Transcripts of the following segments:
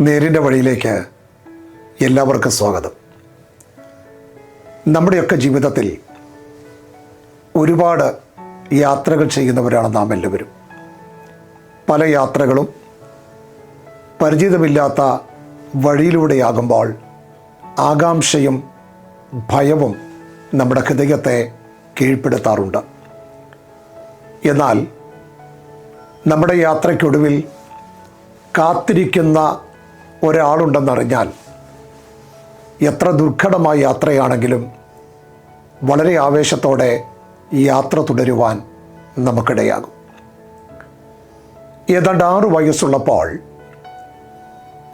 നേരിന്റെ വഴിയിലേക്ക് എല്ലാവർക്കും സ്വാഗതം. നമ്മുടെയൊക്കെ ജീവിതത്തിൽ ഒരുപാട് യാത്രകൾ ചെയ്യുന്നവരാണ് നാം എല്ലാവരും. പല യാത്രകളും പരിചിതമില്ലാത്ത വഴിയിലൂടെയാകുമ്പോൾ ആകാംക്ഷയും ഭയവും നമ്മുടെ ഹൃദയത്തെ കീഴ്പ്പെടുത്താറുണ്ട്. എന്നാൽ നമ്മുടെ യാത്രയ്ക്കൊടുവിൽ കാത്തിരിക്കുന്ന ഒരാളുണ്ടെന്നറിഞ്ഞാൽ എത്ര ദുർഘടമായ യാത്രയാണെങ്കിലും വളരെ ആവേശത്തോടെ യാത്ര തുടരുവാൻ നമുക്കിടയാകും. ഏതാണ്ട് ആറ് വയസ്സുള്ളപ്പോൾ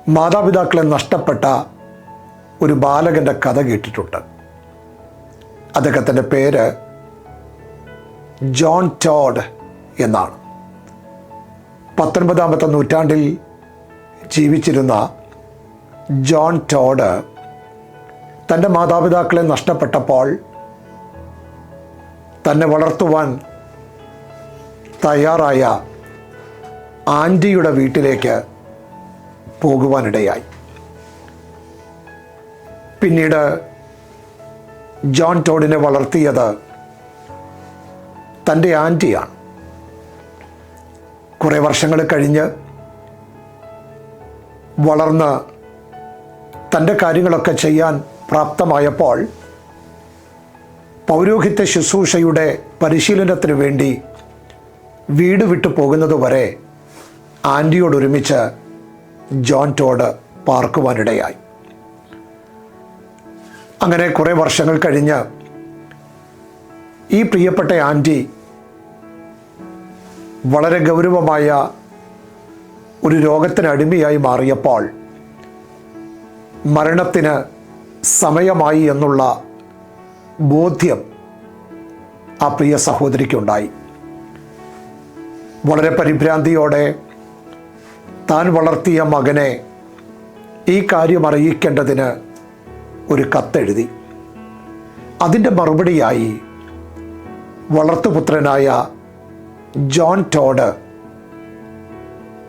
മാതാപിതാക്കളെ നഷ്ടപ്പെട്ട ഒരു ബാലകന്റെ കഥ കേട്ടിട്ടുണ്ട്. അദ്ദേഹത്തിന്റെ പേര് ജോൺ ടോഡ് എന്നാണ്. പത്തൊൻപതാമത്തെ നൂറ്റാണ്ടിൽ ജീവിച്ചിരുന്ന ജോൺ ടോഡ് തന്റെ മാതാപിതാക്കളെ നഷ്ടപ്പെട്ടപ്പോൾ തന്നെ വളർത്തുവാൻ തയ്യാറായ ആന്റിയുടെ വീട്ടിലേക്ക് പോകുവാനിടയായി. പിന്നീട് ജോൺ ടോഡിനെ വളർത്തിയത് തന്റെ ആന്റിയാണ്. കുറേ വർഷങ്ങൾ കഴിഞ്ഞ് വളർന്ന് തന്റെ കാര്യങ്ങളൊക്കെ ചെയ്യാൻ പ്രാപ്തമായപ്പോൾ പൗരോഹിത്യ ശുശ്രൂഷയുടെ പരിശീലനത്തിന് വേണ്ടി വീട് വിട്ടു പോകുന്നതുവരെ ആന്റിയോടൊരുമിച്ച് ജോൺ ടോഡ് പാർക്കുവാനിടയായി. അങ്ങനെ കുറേ വർഷങ്ങൾ കഴിഞ്ഞ് ഈ പ്രിയപ്പെട്ട ആന്റി വളരെ ഗൗരവമായ ഒരു രോഗത്തിന് അടിമയായി മാറിയപ്പോൾ മരണത്തിന് സമയമായി എന്നുള്ള ബോധ്യം ആ പ്രിയ സഹോദരിക്കുണ്ടായി. വളരെ പരിഭ്രാന്തിയോടെ താൻ വളർത്തിയ മകനെ ഈ കാര്യം അറിയിക്കേണ്ടതിന് ഒരു കത്തെഴുതി. അതിന്റെ മറുപടിയായി വളർത്തുപുത്രനായ ജോൺ ടോഡ്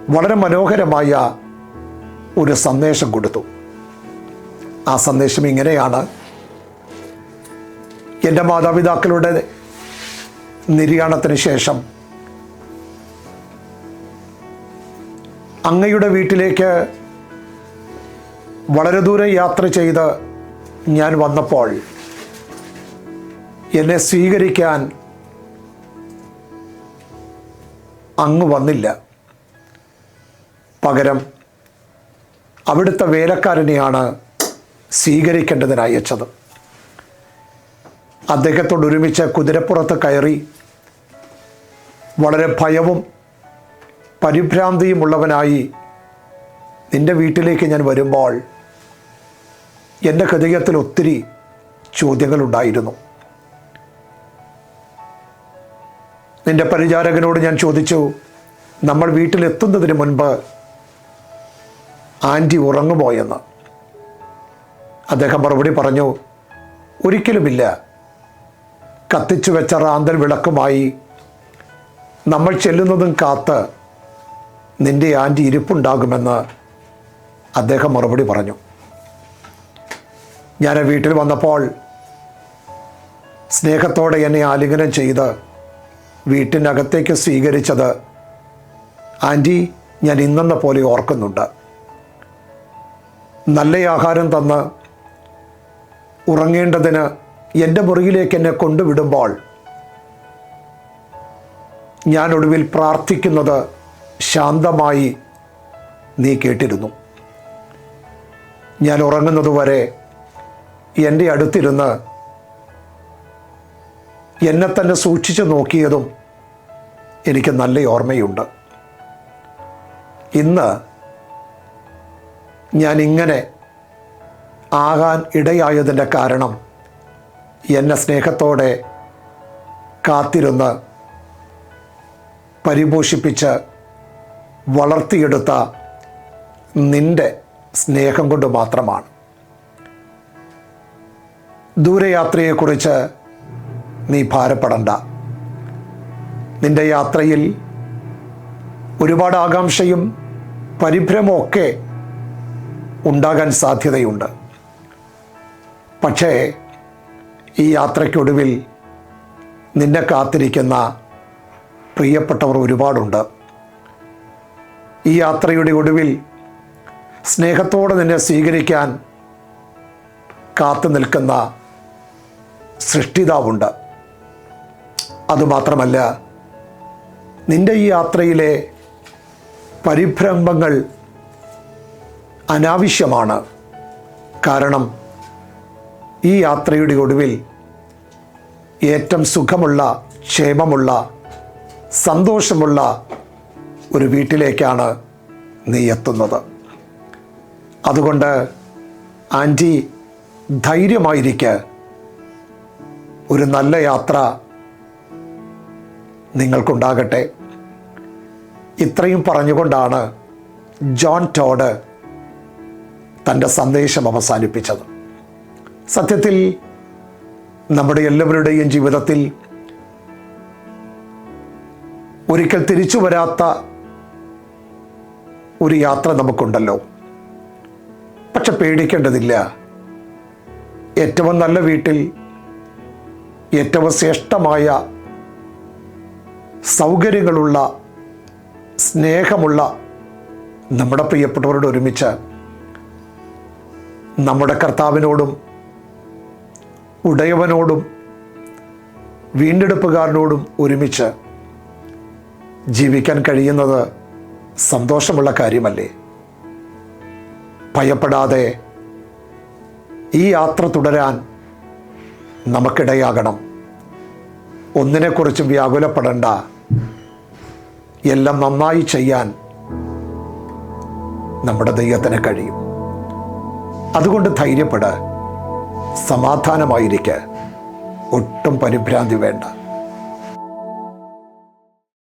വളരെ മനോഹരമായ ഒരു സന്ദേശം കൊടുത്തു. ആ സന്ദേശം ഇങ്ങനെയാണ്. എന്റെ മാതാപിതാക്കളുടെ നിര്യാണത്തിന് ശേഷം അങ്ങയുടെ വീട്ടിലേക്ക് വളരെ ദൂരെ യാത്ര ചെയ്ത് ഞാൻ വന്നപ്പോൾ എന്നെ സ്വീകരിക്കാൻ അങ്ങ് വന്നില്ല. പകരം അവിടുത്തെ വേലക്കാരനെയാണ് സ്വീകരിക്കേണ്ടതിന് അയച്ചത് അദ്ദേഹത്തോടൊരുമിച്ച് കുതിരപ്പുറത്ത് കയറി വളരെ ഭയവും പരിഭ്രാന്തിയുമുള്ളവനായി നിന്റെ വീട്ടിലേക്ക് ഞാൻ വരുമ്പോൾ എന്റെ ഹൃദയത്തിൽ ഒത്തിരി ചോദ്യങ്ങളുണ്ടായിരുന്നു. നിന്റെ പരിചാരകനോട് ഞാൻ ചോദിച്ചു നമ്മൾ വീട്ടിലെത്തുന്നതിന് മുൻപ് ആന്റി ഉറങ്ങുമോ എന്ന് അദ്ദേഹം മറുപടി പറഞ്ഞു ഒരിക്കലുമില്ല. കത്തിച്ചു വെച്ച റാന്തൽ വിളക്കുമായി നമ്മൾ ചെല്ലുന്നതും കാത്ത് നിന്റെ ആന്റി ഇരിപ്പുണ്ടാകുമെന്ന് അദ്ദേഹം മറുപടി പറഞ്ഞു. ഞാൻ വീട്ടിൽ വന്നപ്പോൾ സ്നേഹത്തോടെ എന്നെ ആലിംഗനം ചെയ്ത് വീട്ടിനകത്തേക്ക് സ്വീകരിച്ചത് ആന്റി ഞാൻ ഇന്നെന്ന പോലെ ഓർക്കുന്നുണ്ട്. നല്ല ആഹാരം തന്ന് ഉറങ്ങേണ്ടതിന് എന്റെ മുറിയിലേക്ക് എന്നെ കൊണ്ടുവിടുമ്പോൾ ഞാൻ ഒടുവിൽ പ്രാർത്ഥിക്കുന്നത് ശാന്തമായി നീ കേട്ടിരുന്നു. ഞാൻ ഉറങ്ങുന്നതുവരെ എന്റെ അടുത്തിരുന്ന് എന്നെ തന്നെ സൂക്ഷിച്ചു നോക്കിയതും എനിക്ക് നല്ല ഓർമ്മയുണ്ട്. ഇന്ന് ഞാൻ ഇങ്ങനെ ആകാൻ ഇടയായതിന്റെ കാരണം എന്നെ സ്നേഹത്തോടെ കാത്തിരുന്ന് പരിപോഷിപ്പിച്ച് വളർത്തിയെടുത്ത നിന്റെ സ്നേഹം കൊണ്ട് മാത്രമാണ്. ദൂരയാത്രയെക്കുറിച്ച് നീ ഭാരപ്പെടണ്ട. നിന്റെ യാത്രയിൽ ഒരുപാട് ആകാംക്ഷയും പരിഭ്രമമൊക്കെ ഉണ്ടാകാൻ സാധ്യതയുണ്ട്. പക്ഷേ ഈ യാത്രയ്ക്കൊടുവിൽ നിന്നെ കാത്തിരിക്കുന്ന പ്രിയപ്പെട്ടവർ ഒരുപാടുണ്ട്. ഈ യാത്രയുടെ ഒടുവിൽ സ്നേഹത്തോടെ നിന്നെ സ്വീകരിക്കാൻ കാത്തു നിൽക്കുന്ന സൃഷ്ടിതാവുണ്ട്. അതുമാത്രമല്ല നിന്റെ ഈ യാത്രയിലെ പരിഭ്രമങ്ങൾ അനാവശ്യമാണ്. കാരണം ഈ യാത്രയുടെ ഒടുവിൽ ഏറ്റവും സുഖമുള്ള ക്ഷേമമുള്ള സന്തോഷമുള്ള ഒരു വീട്ടിലേക്കാണ് നീ എത്തുന്നത്. അതുകൊണ്ട് ആന്റി ധൈര്യമായിരിക്കുക ഒരു നല്ല യാത്ര നിങ്ങൾക്കുണ്ടാകട്ടെ. ഇത്രയും പറഞ്ഞുകൊണ്ടാണ് ജോൺ ടോഡ് തന്റെ സന്ദേശം അവസാനിപ്പിച്ചത്. സത്യത്തിൽ നമ്മുടെ എല്ലാവരുടെയും ജീവിതത്തിൽ ഒരിക്കൽ തിരിച്ചു വരാത്ത ഒരു യാത്ര നമുക്കുണ്ടല്ലോ. പക്ഷെ പേടിക്കേണ്ടതില്ല. ഏറ്റവും നല്ല വീട്ടിൽ ഏറ്റവും ശ്രേഷ്ഠമായ സൗകര്യങ്ങളുള്ള സ്നേഹമുള്ള നമ്മുടെ പ്രിയപ്പെട്ടവരോട് ഒരുമിച്ച് നമ്മുടെ കർത്താവിനോടും ഉടയവനോടും വീണ്ടെടുപ്പുകാരനോടും ഒരുമിച്ച് ജീവിക്കാൻ കഴിയുന്നത് സന്തോഷമുള്ള കാര്യമല്ലേ? ഭയപ്പെടാതെ ഈ യാത്ര തുടരാൻ നമുക്കിടയാകണം. ഒന്നിനെക്കുറിച്ചും വ്യാകുലപ്പെടേണ്ട. എല്ലാം നന്നായി ചെയ്യാൻ നമ്മുടെ ദൈവത്തിന് കഴിയും. അതുകൊണ്ട് ധൈര്യപ്പെട് സമാധാനമായിരിക്കുക ഒട്ടും പരിഭ്രാന്തി വേണ്ട.